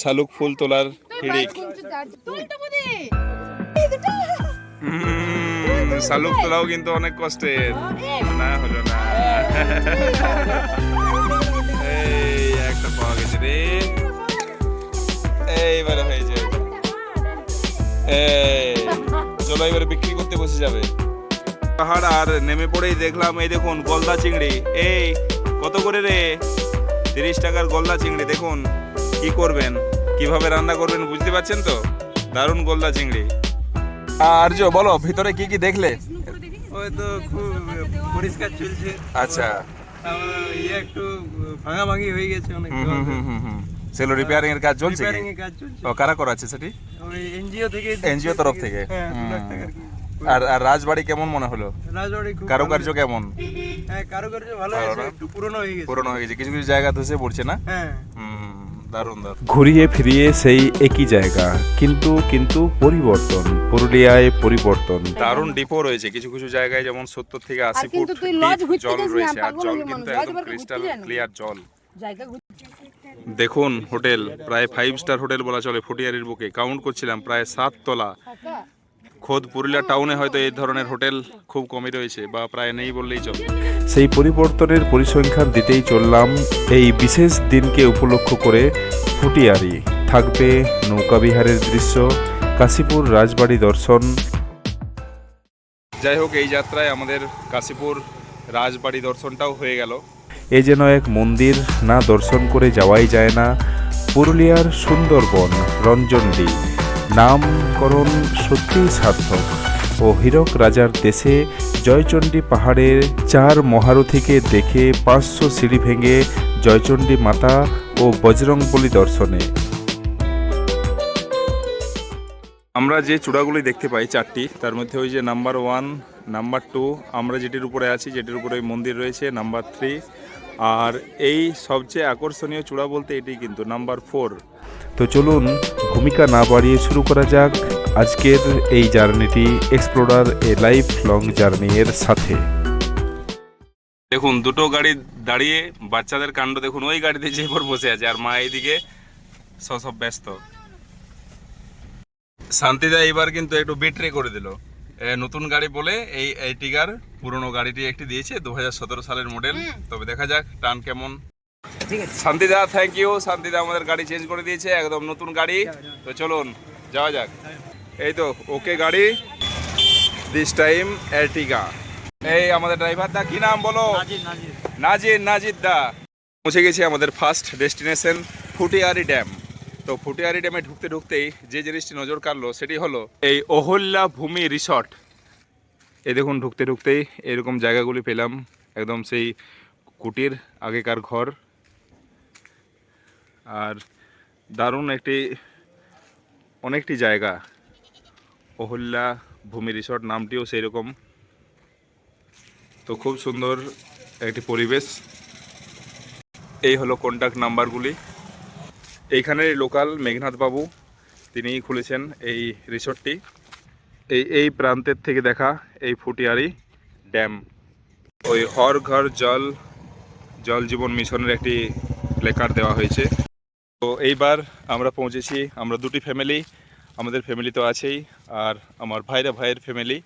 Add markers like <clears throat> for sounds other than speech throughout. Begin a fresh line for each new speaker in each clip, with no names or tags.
শালুক ফুল তোলার হিড়িক। শালুক তোলাও কিন্তু অনেক কষ্টের। না হলো না। এই একটা পাওয়া গেছে রে। এইবারে হয়েছে। এই চলো এবারে বিক্রি করতে বসে যাবে। পাহাড় আর নেমে পড়েই দেখলাম এই দেখুন গলদা চিংড়ি। এই কত করে রে? তিরিশ টাকার গলদা চিংড়ি দেখুন। কি করবেন? কীভাবে রান্না করবেন বুঝতে পারছেন তো? দারুণ গলদা চিংড়ি। আর আর্য বলো ভিতরে কি কি দেখলে?
ওই তো খুব পরিষ্কার চলছে।
আচ্ছা।
ইয়ে একটু ভাঙাভাঙি হয়ে গেছে অনেক
সেগুলো রিপেয়ারিং এর কাজ চলছে?
রিপেয়ারিং এর কাজ চলছে।
ও কারা করাচ্ছে সেটি?
ওই এনজিও থেকে
NGO তরফ থেকে?
হ্যাঁ।
আর আর রাজবাড়ি কেমন মনে হলো?
রাজবাড়ি খুব
কারুকার্য কেমন?
হ্যাঁ কারুকার্য ভালো
ভালো
আছে একটু পুরনো হয়ে গেছে।
পুরনো হয়ে গেছে। কিছু কিছু জায়গা ধসে পড়ছে না?
হ্যাঁ।
হুম। দারুণ দারুণ।
ঘুরিয়ে ফিরিয়ে সেই একই জায়গা কিন্তু কিন্তু পরিবর্তন পুরুলিয়ায় পরিবর্তন।
দারুণ ডিপো রয়েছে কিছু কিছু জায়গায় যেমন সত্তর থেকে আশি ফুট জল রয়েছে আর জল কিন্তু একদম ক্রিস্টাল ক্লিয়ার জল।
জায়গা
দেখুন হোটেল প্রায় ফাইভ স্টার হোটেল বলা চলে ফুটিয়ারির বুকে। কাউন্ট করছিলাম প্রায় সাত তলা। খোদ পুরুলিয়া টাউনে হয়তো এই ধরনের হোটেল খুব কমই রয়েছে বা প্রায় নেই বললেই চলে।
সেই পরিবর্তনের পরিসংখ্যান দিতেই চললাম এই বিশেষ দিনকে উপলক্ষ করে ফুটিয়ারি। থাকবে নৌকাবিহারের দৃশ্য কাশীপুর রাজবাড়ি দর্শন।
যাই হোক এই যাত্রায় আমাদের কাশীপুর রাজবাড়ি দর্শনটাও হয়ে গেল।
এ যেন এক মন্দির না দর্শন করে যাওয়াই যায় না। পুরুলিয়ার সুন্দরবন রঞ্জনডি নামকরণ সত্যিই সার্থক। ও হীরক রাজার দেশে জয়চণ্ডী পাহাড়ের চার মহারথীকে দেখে পাঁচশো সিঁড়ি ভেঙে জয়চণ্ডী মাতা ও বজরংবলী দর্শনে।
আমরা যে চূড়াগুলি দেখতে পাই চারটি, তার মধ্যে ওই যে নাম্বার ওয়ান, নাম্বার টু, আমরা যেটির উপরে আছি, যেটির উপরে মন্দির রয়েছে, নাম্বার থ্রি আর এই সবচেয়ে আকর্ষণীয় চূড়া বলতে এটি কিন্তু নাম্বার ফোর
তো চলুন, ভূমিকা না বাড়িয়ে শুরু করা যাক আজকের এই জার্নিটি explorer a life long journey এর সাথে।
দেখুন, দুটো গাড়ি দাঁড়িয়ে বাচ্চাদের কাণ্ড দেখুন, ওই গাড়িতে যে পর বসে আছে, আর মা এইদিকে সব ব্যস্ত। শান্তিদা এবার কিন্তু একটু বেটরে করে দিল। নতুন গাড়ি বলে এই এই টিগার পুরনো গাড়িটি একটি দিয়েছে দু হাজার সতেরো সালের মডেল তবে দেখা যাক টান কেমন। শান্তিদা থ্যাংক ইউ শান্তিদা আমাদের গাড়ি চেঞ্জ করে দিয়েছে একদম নতুন গাড়ি। তো চলুন যাওয়া যাক। এই তো ওকে গাড়ি। দিস টাইম এরটিগা এই আমাদের ড্রাইভার দা কি নাম বলো? নাজির নাজির। দা। পৌঁছে গেছি আমাদের ফার্স্ট ডেস্টিনেশন ফুটিয়ারি ড্যাম তো ফুটিয়ারি ড্যামে ঢুকতে ঢুকতেই যে জিনিসটি নজর কাড়লো, সেটি হলো এই অহল্যা ভূমি রিসর্ট। এই দেখুন, ঢুকতে ঢুকতেই এরকম জায়গাগুলি পেলাম, একদম সেই কুটির আগেকার ঘর। আর দারুণ একটি, অনেকটি জায়গা, অহল্যা ভূমি রিসর্ট নামটিও সেই রকম তো খুব সুন্দর একটি পরিবেশ। এই হলো কন্ট্যাক্ট নাম্বারগুলি এইখানের লোকাল মেঘনাথ বাবু তিনিই খুলেছেন এই রিসর্টটি। এই এই প্রান্তের থেকে দেখা এই ফুটিয়ারি ড্যাম। ওই হর ঘর জল জল জীবন মিশনের একটি প্লেকার্ড দেওয়া হয়েছে। তো এইবার আমরা পৌঁছেছি, আমরা দুটি ফ্যামিলি আমাদের ফ্যামিলি তো আছেই, আর আমার ভাইরা ভাইয়ের ফ্যামিলি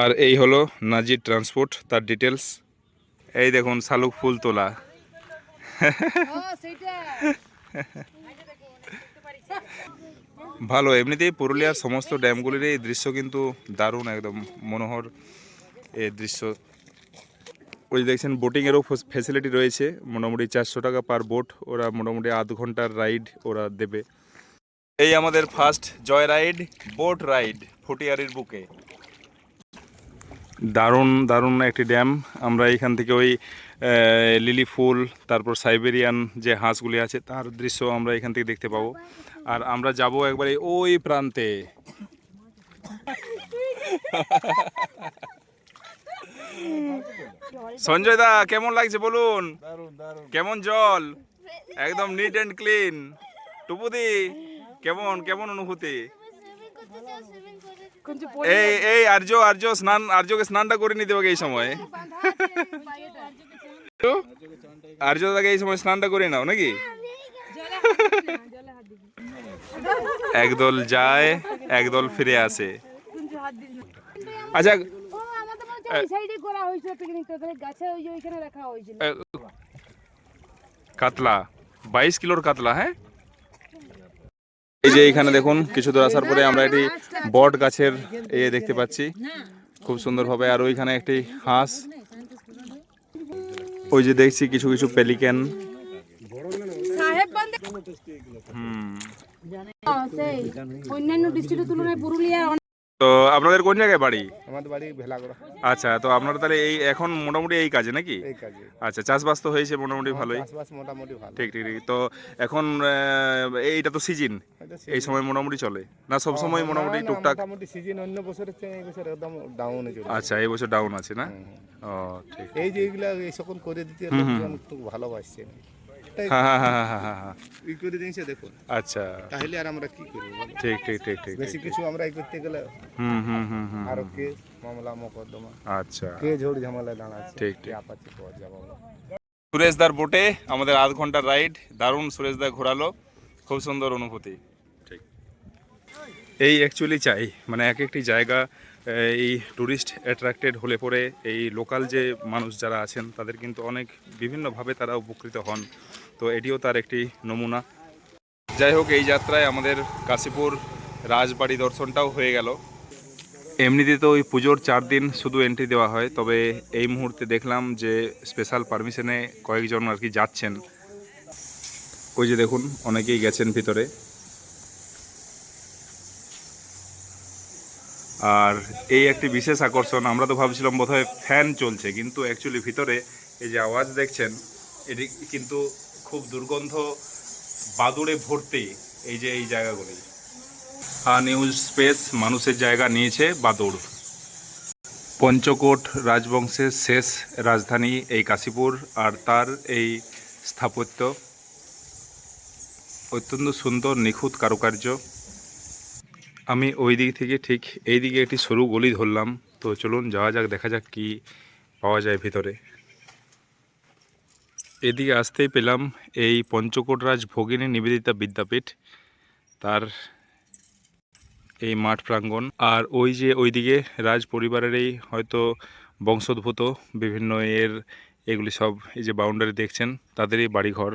আর এই হলো নাজির ট্রান্সপোর্ট তার ডিটেলস এই দেখুন, শালুক ফুল তোলা। ভালো, এমনিতেই পুরুলিয়ার সমস্ত ড্যামগুলির এই দৃশ্য কিন্তু দারুণ, একদম মনোহর এই দৃশ্য। ওই দেখছেন বোটিংয়েরও ফেসিলিটি রয়েছে, মোটামুটি চারশো টাকা পার বোট ওরা মোটামুটি আধ ঘণ্টার রাইড ওরা দেবে। এই আমাদের first joy ride boat ride ফুটিয়ারির বুকে। দারুণ দারুণ একটি ড্যাম আমরা এখান থেকে ওই লিলি ফুল তারপর সাইবেরিয়ান যে হাঁসগুলি আছে তার দৃশ্য আমরা এখান থেকে দেখতে পাবো আর আমরা যাব একবারে ওই প্রান্তে সঞ্জয় দা কেমন লাগছে বলুন কেমন জল একদম নিট অ্যান্ড ক্লিন টুপুদি কেমন কেমন অনুভূতি এই এই আর্য আর্য স্নান আর্যকে স্নানটা করে নিতে হবে এই সময় আর্য দাদাকে এই সময় স্নানটা করে নাও, নাকি? একদল যায়, একদল ফিরে আসে। আচ্ছা কাতলা, বাইশ কিলোর কাতলা হ্যাঁ? এই যে এখানে দেখুন, কিছু দূর আসার পরে আমরা একটি বট গাছের এ দেখতে পাচ্ছি। খুব সুন্দরভাবে, আর ওইখানে একটি হাঁস ওই যে দেখছি কিছু কিছু পেলিকেন
সাহেব
হুম।
অন্যান্য ডিস্ট্রিক্টের তুলনায় পুরুলিয়া
তো আপনাদের কোন জায়গায় বাড়ি?
আমাদের বাড়ি ভেলাগড়া।
আচ্ছা তো আপনারা তাহলে এই এখন মোটামুটি এই কাজে নাকি?
এই কাজে।
আচ্ছা চাষবাস তো হয়েছে মোটামুটি ভালোই।
চাষবাস মোটামুটি ভালো।
ঠিক ঠিক ঠিক। তো এখন এইটা তো সিজন এই সময় মোটামুটি চলে? না সব সময় মোটামুটি টুকটাক?
মোটামুটি সিজন অন্য বছরের চেয়ে এই বছর একদম ডাউনে চলে।
আচ্ছা এই বছর ডাউন আছে না। ও ঠিক
এই যে এইগুলা এই সকল করে দিতে। লোকজন একটু ভালোবাসছে
হ্যাঁ হ্যাঁ হ্যাঁ হ্যাঁ হ্যাঁ হ্যাঁ
ই করে দিয়েছে দেখুন।
আচ্ছা।
তাহলে আর আমরা কি করব
ঠিক ঠিক ঠিক ঠিক
বেশি কিছু আমরা ই করতে গেলে
হুম হুম হুম হুম
আরও কে? মামলা মোকদ্দমা।
আচ্ছা।
কে ঝোড় ঝামেলায় দাঁড়াচ্ছে
ঠিক, ঠিক।
পাওয়া যাব
সুরেশদার বোটে আমাদের আধ ঘণ্টার রাইড। দারুণ সুরেশদা ঘোরালো। খুব সুন্দর অনুভূতি। ঠিক। এই অ্যাকচুয়ালি চাই মানে এক একটি জায়গা এই ট্যুরিস্ট অ্যাট্রাক্টেড হলে পরে এই লোকাল যে মানুষ যারা আছেন তাদের কিন্তু অনেক বিভিন্নভাবে তারা উপকৃত হন। তো এটিও তার একটি নমুনা। যাই হোক, এই যাত্রায় আমাদের কাশীপুর রাজবাড়ি দর্শনটাও হয়ে গেল। এমনিতে তো ওই পুজোর চার দিন শুধু এন্ট্রি দেওয়া হয়, তবে এই মুহূর্তে দেখলাম যে স্পেশাল পারমিশনে কয়েকজন আর কি যাচ্ছেন। ওই যে দেখুন, অনেকেই গেছেন ভিতরে। আর এই একটি বিশেষ আকর্ষণ, আমরা তো ভাবছিলাম বোধহয় ফ্যান চলছে, কিন্তু অ্যাকচুয়ালি ভিতরে এই যে আওয়াজ দেখছেন, এটি কিন্তু খুব দুর্গন্ধ বাদুড়ে ভর্তি এই যে এই জায়গাগুলি। নিউজ স্পেস মানুষের জায়গা নিয়েছে বাদুড়। পঞ্চকোট রাজবংশের শেষ রাজধানী এই কাশীপুর আর তার এই স্থাপত্য। অত্যন্ত সুন্দর, নিখুঁত কারুকার্য। আমি ওই দিক থেকে ঠিক এই দিকে একটি সরু গলি ধরলাম। তো চলুন যাওয়া যাক, দেখা যাক কি পাওয়া যায় ভিতরে। এদিকে আসতেই পেলাম এই পঞ্চকোট রাজ ভগিনী নিবেদিতা বিদ্যাপীঠ, তার এই মাঠ প্রাঙ্গণ। আর ওই যে ওইদিকে রাজ পরিবারেরই হয়তো বংশোদ্ভূত বিভিন্ন এর এগুলি সব এই যে বাউন্ডারি দেখছেন, তাদেরই বাড়িঘর।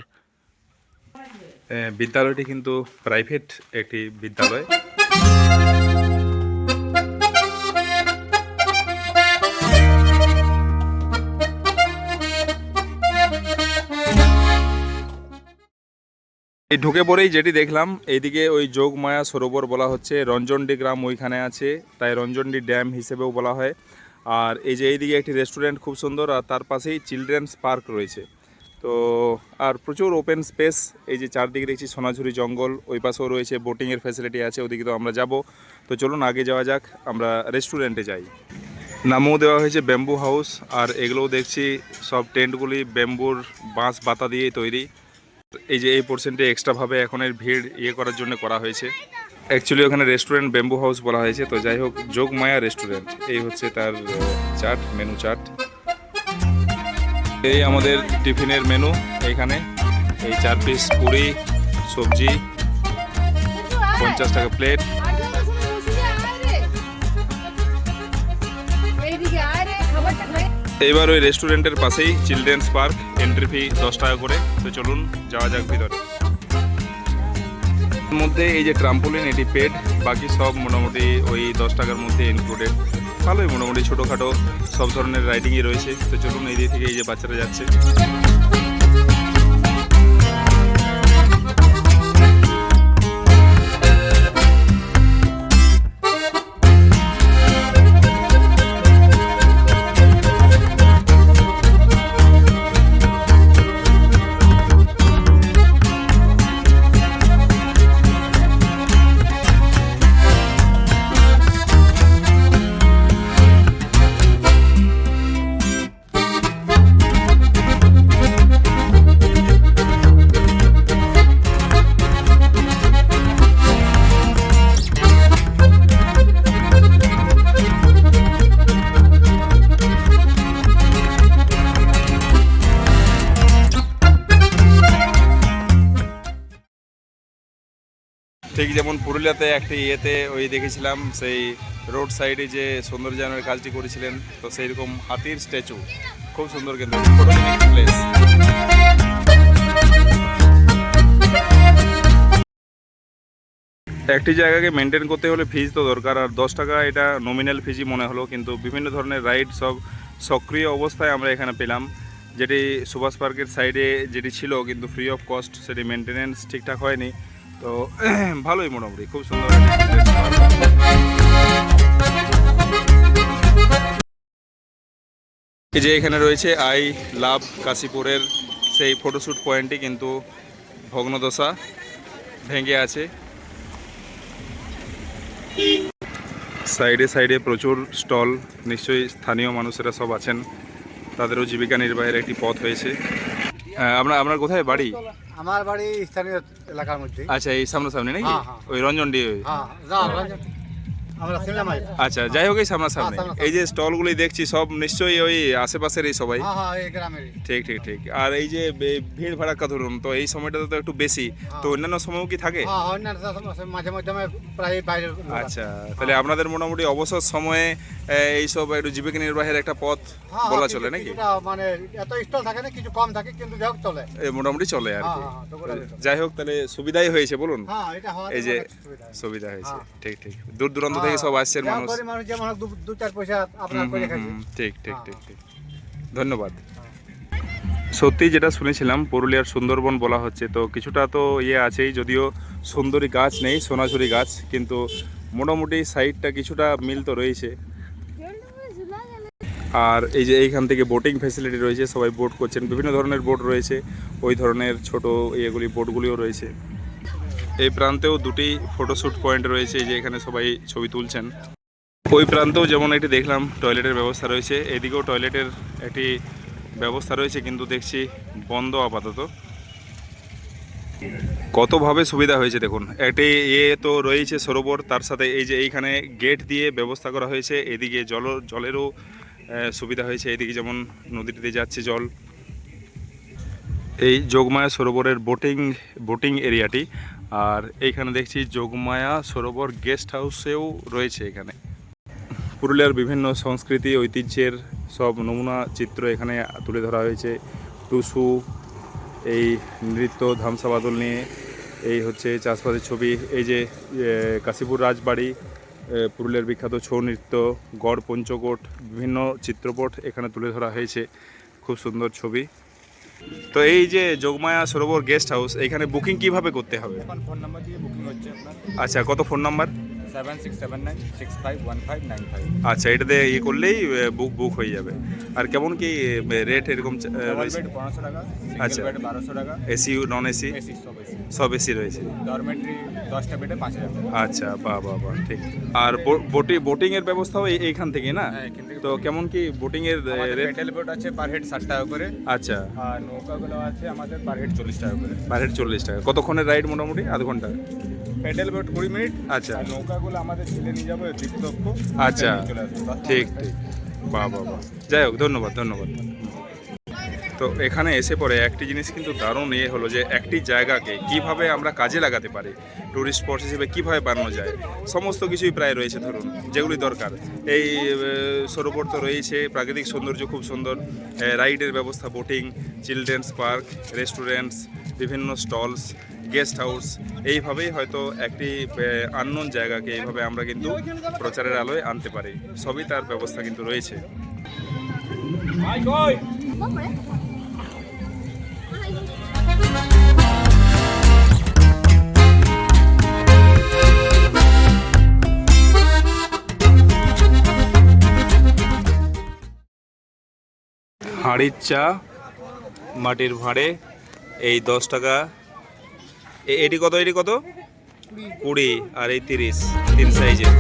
বিদ্যালয়টি কিন্তু প্রাইভেট একটি বিদ্যালয়। এই ঢুকে পড়েই যেটি দেখলাম, এইদিকে ওই যোগমায়া সরোবর বলা হচ্ছে, রঞ্জনডি গ্রাম ওইখানে আছে, তাই রঞ্জনডি ড্যাম হিসেবেও বলা হয়। আর এই যে এইদিকে একটি রেস্টুরেন্ট খুব সুন্দর, আর তার পাশেই চিলড্রেন্স পার্ক রয়েছে। তো, আর প্রচুর ওপেন স্পেস, এই যে চারদিকে দেখছি সোনাঝুরি জঙ্গল, ওই পাশেও রয়েছে বোটিংয়ের ফ্যাসিলিটি আছে, ওদিকে তো আমরা যাব। তো চলুন আগে যাওয়া যাক, আমরা রেস্টুরেন্টে যাই। নামও দেওয়া হয়েছে ব্যাম্বু হাউস, আর এগুলোও দেখছি সব টেন্টগুলি ব্যাম্বুর বাঁশ, বাতা দিয়ে তৈরি। এই যে এই পোর্শনটি এক্সট্রাভাবে এখন এর ভিড় ইয়ে করার জন্য করা হয়েছে। অ্যাকচুয়ালি ওখানে রেস্টুরেন্ট ব্যাম্বু হাউস বলা হয়েছে, তো যাই হোক, যোগমায়া রেস্টুরেন্ট এই হচ্ছে তার চাট মেনু চাট। এই আমাদের টিফিনের মেনু এইখানে এই চার পিস পুরি, সবজি, পঞ্চাশ টাকা প্লেট এবার ওই রেস্টুরেন্টের পাশেই চিলড্রেন্স পার্ক এন্ট্রি ফি দশ টাকা করে। তো চলুন, যাওয়া যাক ভিতরে। মধ্যে এই যে ট্রাম্পোলিন এটি পেড বাকি সব মোটামুটি ওই দশ টাকার মধ্যে ইনক্লুডেড ভালোই, মোটামুটি ছোটোখাটো, সব ধরনের রাইডিংই রয়েছে। তো চলুন, এই দিক থেকে এই যে বাচ্চারা যাচ্ছে। ঠিক যেমন পুরুলিয়াতে একটি ইয়েতে ওই দেখেছিলাম, সেই রোড সাইডে যে সৌন্দর্যায়নের কাজটি করেছিলেন, তো সেই রকম হাতির স্ট্যাচু। খুব সুন্দর কিন্তু। Place। একটি জায়গাকে মেনটেন করতে হলে ফিজ তো দরকার, আর দশ টাকা এটা নমিনাল ফিজই মনে হলো, কিন্তু বিভিন্ন ধরনের রাইড সব সক্রিয় অবস্থায় আমরা এখানে পেলাম। যেটি সুভাষ পার্কের সাইডে যেটি ছিল, কিন্তু ফ্রি অফ কস্ট সেটি মেনটেনেন্স ঠিকঠাক হয়নি। তো, <clears throat> ভালোই মোটামুটি, খুব সুন্দর যে এখানে রয়েছে, আই লাভ কাশীপুরের সেই ফটোশ্যুট পয়েন্টটি কিন্তু ভগ্নদশা ভেঙে আছে। সাইডে সাইডে প্রচুর স্টল, নিশ্চয়ই স্থানীয় মানুষেরা সব আছেন, তাদেরও জীবিকা নির্বাহের একটি পথ হয়েছে। আপনার আপনার কোথায় বাড়ি?
আমার বাড়ি স্থানীয় এলাকার মধ্যে
আচ্ছা এই সামনাসামনি নাকি?
হ্যাঁ, হ্যাঁ।
ওই রঞ্জনডি ওই
হ্যাঁ
আচ্ছা যাই হোক এই সামনাসামনি।
হ্যাঁ,
এই যে স্টলগুলি দেখছি সব নিশ্চয়ই ওই আশেপাশেরই সবাই।
হ্যাঁ হ্যাঁ
ঠিক ঠিক ঠিক। আর এই যে ভিড় ভাড়াক্কা ধরুন তো এই সময়টাতে তো একটু বেশি। তো অন্যান্য সময়ও কি থাকে। আচ্ছা তাহলে আপনাদের মোটামুটি অবসর সময়ে এইসব একটু জীবিকা নির্বাহের একটা পথ বলা চলে নাকি?
মানে এত স্টল থাকে না কিছু কম থাকে কিন্তু যাই হোক চলে।
মোটামুটি চলে আর কি। যাই হোক তাহলে সুবিধাই হয়েছে বলুন।
এটা
এই যে
সুবিধা
হয়েছে।
হ্যাঁ।
ঠিক ঠিক। দূর দূরান্ত থেকে সব আসছেন মানুষ।
যেমন দু- দু চার পয়সা আপনার করে
হুম,
খাইছে।
হুম, ঠিক ঠিক
হ্যাঁ,
ঠিক ঠিক। ধন্যবাদ। সত্যি যেটা শুনেছিলাম পুরুলিয়ার সুন্দরবন বলা হচ্ছে তো কিছুটা তো ইয়ে আছেই যদিও সুন্দরী গাছ নেই সোনাঝুরি গাছ কিন্তু মোটামুটি সাইডটা কিছুটা মিল তো রয়েছে। আর এই যে এইখান থেকে বোটিং ফ্যাসিলিটি রয়েছে সবাই বোট করছেন বিভিন্ন ধরনের বোট রয়েছে ওই ধরনের ছোট ইয়েগুলি বোটগুলিও রয়েছে। এই প্রান্তেও দুটি ফটোশ্যুট পয়েন্ট রয়েছে যে এখানে সবাই ছবি তুলছেন। ওই প্রান্তেও যেমন একটি দেখলাম টয়লেটের ব্যবস্থা রয়েছে। এদিকেও টয়লেটের একটি ব্যবস্থা রয়েছে, কিন্তু দেখছি বন্ধ আপাতত। কতভাবে সুবিধা হয়েছে দেখুন, একটি ইয়ে তো রয়েছে সরোবর, তার সাথে এই যে এইখানে গেট দিয়ে ব্যবস্থা করা হয়েছে, এদিকে জল, জলেরও সুবিধা হয়েছে, এদিকে যেমন নদীটিতে যাচ্ছে জল। এই যোগমায়া সরোবরের বোটিং বোটিং এরিয়াটি আর এইখানে দেখছি যোগমায়া সরোবর গেস্ট হাউসেও রয়েছে এখানে। পুরুলিয়ার বিভিন্ন সংস্কৃতি, ঐতিহ্যের সব নমুনা চিত্র এখানে তুলে ধরা হয়েছে। টুসু, এই নৃত্য ধামসা বাদল নিয়ে, এই হচ্ছে চাষবাসের ছবি, এই যে কাশীপুর রাজবাড়ি পুরুলিয়ার বিখ্যাত ছৌ নৃত্য, গড় পঞ্চকোট, বিভিন্ন চিত্রপট এখানে তুলে ধরা হয়েছে। খুব সুন্দর ছবি। তো এই যে যোগমায়া সরোবর গেস্ট হাউস এখানে বুকিং কীভাবে করতে হবে?
ফোন নাম্বার দিয়ে বুকিং হচ্ছে
আচ্ছা কত phone number
seven six seven nine six five one five nine five
আচ্ছা এটাতে ইয়ে করলেই বুক বুক হয়ে যাবে। আর কেমন কি রেট এরকম রয়েছে?
পনেরোশো টাকা
আচ্ছা।
বারোশো টাকা।
এসি নন এসি
এসি সব এসি
রয়েছে।
ডরমেটরি দশটা বেডে পাঁচ হাজার
আচ্ছা বাহ বাহ বাহ ঠিক। আর বোটিং বোটিং এর ব্যবস্থাও এই- এইখান থেকে না?
হ্যাঁ,
তো কেমন কি বোটিং এর রেট
বোট আছে পার হেড ষাট টাকা করে।
আচ্ছা।
আর নৌকাগুলো আছে আমাদের পার হেড চল্লিশ টাকা করে।
পার হেড চল্লিশ টাকা। কতক্ষণের রাইড মোটামুটি? আধ ঘণ্টা?
পেটেল বোট কুড়ি মিনিট।
আচ্ছা।
আর নৌকাগুলো আমাদের ছেলে নিয়ে যাব দীপ্তক্ষ
আচ্ছা। ঠিক ঠিক। বাহ বাহ বাহ। যাই হোক ধন্যবাদ ধন্যবাদ। তো এখানে এসে পরে একটি জিনিস কিন্তু দারুণ ইয়ে হলো যে একটি জায়গাকে কীভাবে আমরা কাজে লাগাতে পারি টুরিস্ট স্পট হিসেবে কীভাবে বানানো যায় সমস্ত কিছুই প্রায় রয়েছে ধরুন যেগুলি দরকার। এই সরোবর তো রয়েছে প্রাকৃতিক সৌন্দর্য খুব সুন্দর রাইডের ব্যবস্থা বোটিং চিলড্রেন্স পার্ক রেস্টুরেন্টস বিভিন্ন স্টলস গেস্ট হাউস, এইভাবেই হয়তো একটি আননোন জায়গাকে এইভাবে আমরা কিন্তু প্রচারের আলোয় আনতে পারি। সবই তার ব্যবস্থা কিন্তু রয়েছে। হাঁড়ির চা, মাটির ভাঁড়ে, এই দশ টাকা এটি কত? এটি কত? কুড়ি। আর এই তিরিশ। তিন সাইজের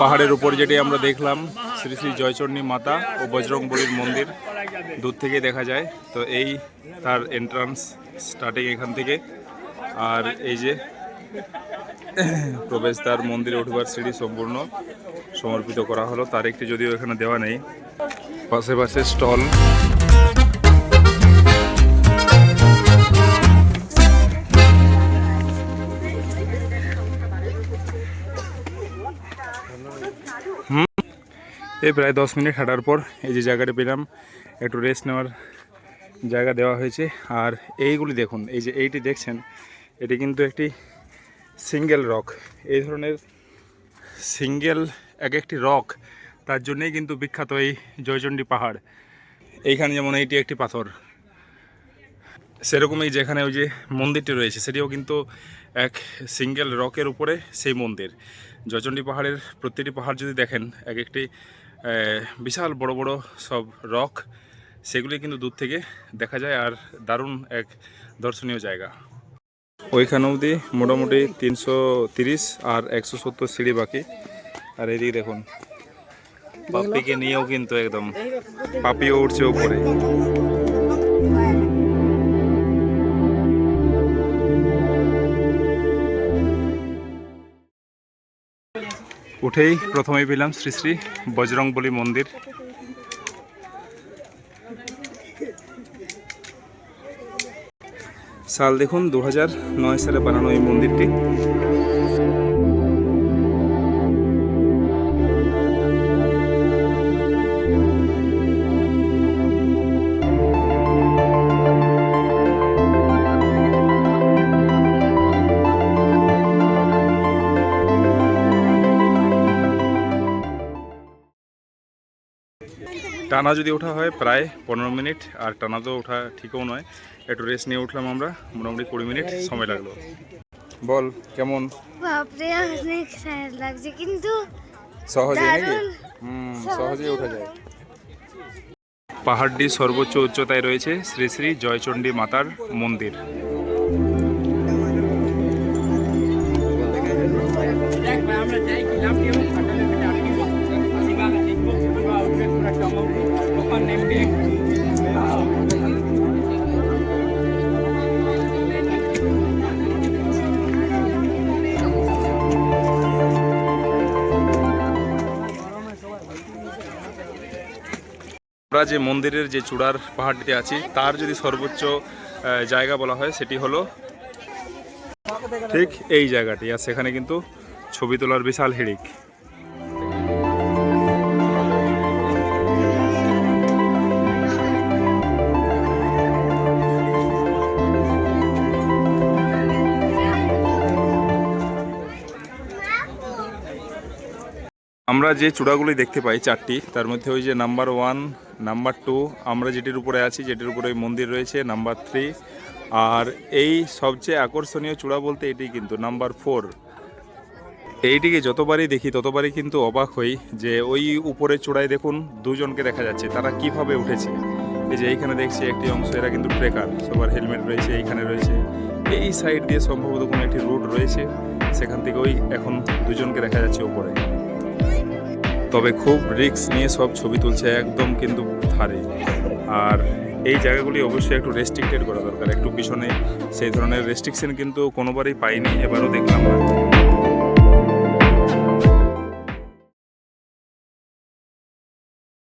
পাহাড়ের উপর যেটি আমরা দেখলাম, শ্রী শ্রী জয়চন্ডী মাতা ও বজরং বলির মন্দির। দূর থেকে দেখা যায়। তো এই তার এন্ট্রান্স স্টার্টিং এখান থেকে। আর এই যে প্রবেশদ্বার মন্দিরে উঠবার সিঁড়ি সম্পূর্ণ সমর্পিত করা হলো। তার একটি যদিও এখানে দেওয়া নেই। পাশে পাশে স্টল। এই প্রায় দশ মিনিট হাঁটার পর এই যে জায়গাটা পেলাম, একটু রেস্ট নেওয়ার জায়গা দেওয়া হয়েছে। আর এইগুলি দেখুন, এই যে এইটি দেখছেন, এটি কিন্তু একটি সিঙ্গেল রক। এই ধরনের সিঙ্গেল এক একটি রক, তার জন্যই কিন্তু বিখ্যাত এই জয়চণ্ডী পাহাড়। এইখানে যেমন এইটি একটি পাথর। সেরকমই যেখানে ওই যে মন্দিরটি রয়েছে, সেটিও কিন্তু এক সিঙ্গেল রকের উপরে সেই মন্দির। জয়চণ্ডী পাহাড়ের প্রতিটি পাহাড় যদি দেখেন, এক একটি বিশাল বড় বড় সব রক, সেগুলি কিন্তু দূর থেকে দেখা যায়, আর দারুণ এক দর্শনীয় জায়গা। ওইখানে অবধি মোটামুটি তিনশো তিরিশ আর একশো সত্তর সিঁড়ি বাকি। আর এদিকে দেখুন, পাপ্পিকে নিয়েও কিন্তু একদম পাপিও উঠছে উপরে। উঠেই প্রথমেই পেলাম শ্রী শ্রী বজরংবলী মন্দির। সাল দেখুন দু সালে বানানো এই মন্দিরটি। টানা যদি ওঠা হয় প্রায় পনেরো মিনিট আর টানা তো ওঠা ঠিকও নয়। একটু রেস্ট নিয়ে উঠলাম আমরা মোটামুটি কুড়ি মিনিট সময় লাগল। বল কেমন?
বাপরে অনেক টায়ার লাগছে কিন্তু
সহজে নাকি? হুম সহজেই ওঠা যায়। পাহাড়টি সর্বোচ্চ উচ্চতায় রয়েছে শ্রী শ্রী জয়চণ্ডী মাতার মন্দির। আমরা যে মন্দিরের যে চূড়ার পাহাড়টিতে আছি, তার যদি সর্বোচ্চ জায়গা বলা হয়, সেটি হলো ঠিক এই জায়গাটি। আর সেখানে কিন্তু ছবি তোলার বিশাল হিড়িক। আমরা যে চূড়াগুলি দেখতে পাই, চারটি, তার মধ্যে ওই যে নাম্বার ওয়ান নাম্বার টু, আমরা যেটির উপরে আছি, যেটির উপরে মন্দির রয়েছে, নাম্বার থ্রি। আর এই সবচেয়ে আকর্ষণীয় চূড়া বলতে এটি কিন্তু নাম্বার ফোর। এইটিকে যতবারই দেখি, ততবারই কিন্তু অবাক হই যে ওই উপরে চূড়ায় দেখুন দুজনকে দেখা যাচ্ছে, তারা কীভাবে উঠেছে। এই যে এইখানে দেখছি একটি অংশ, এরা কিন্তু ট্রেকার, সবার হেলমেট রয়েছে, এইখানে রয়েছে। এই সাইড দিয়ে সম্ভবত কোনো একটি রুট রয়েছে, সেখান থেকে ওই এখন দুজনকে দেখা যাচ্ছে উপরে। তবে খুব রিস্ক নিয়ে সব ছবি তুলছে একদম কিন্তু ধারে। আর এই জায়গাগুলি অবশ্যই একটু রেস্ট্রিক্টেড করা দরকার। একটু পিছনে সেই ধরনের রেস্ট্রিকশন কিন্তু কোনোবারই পাইনি, এবারও দেখলাম না।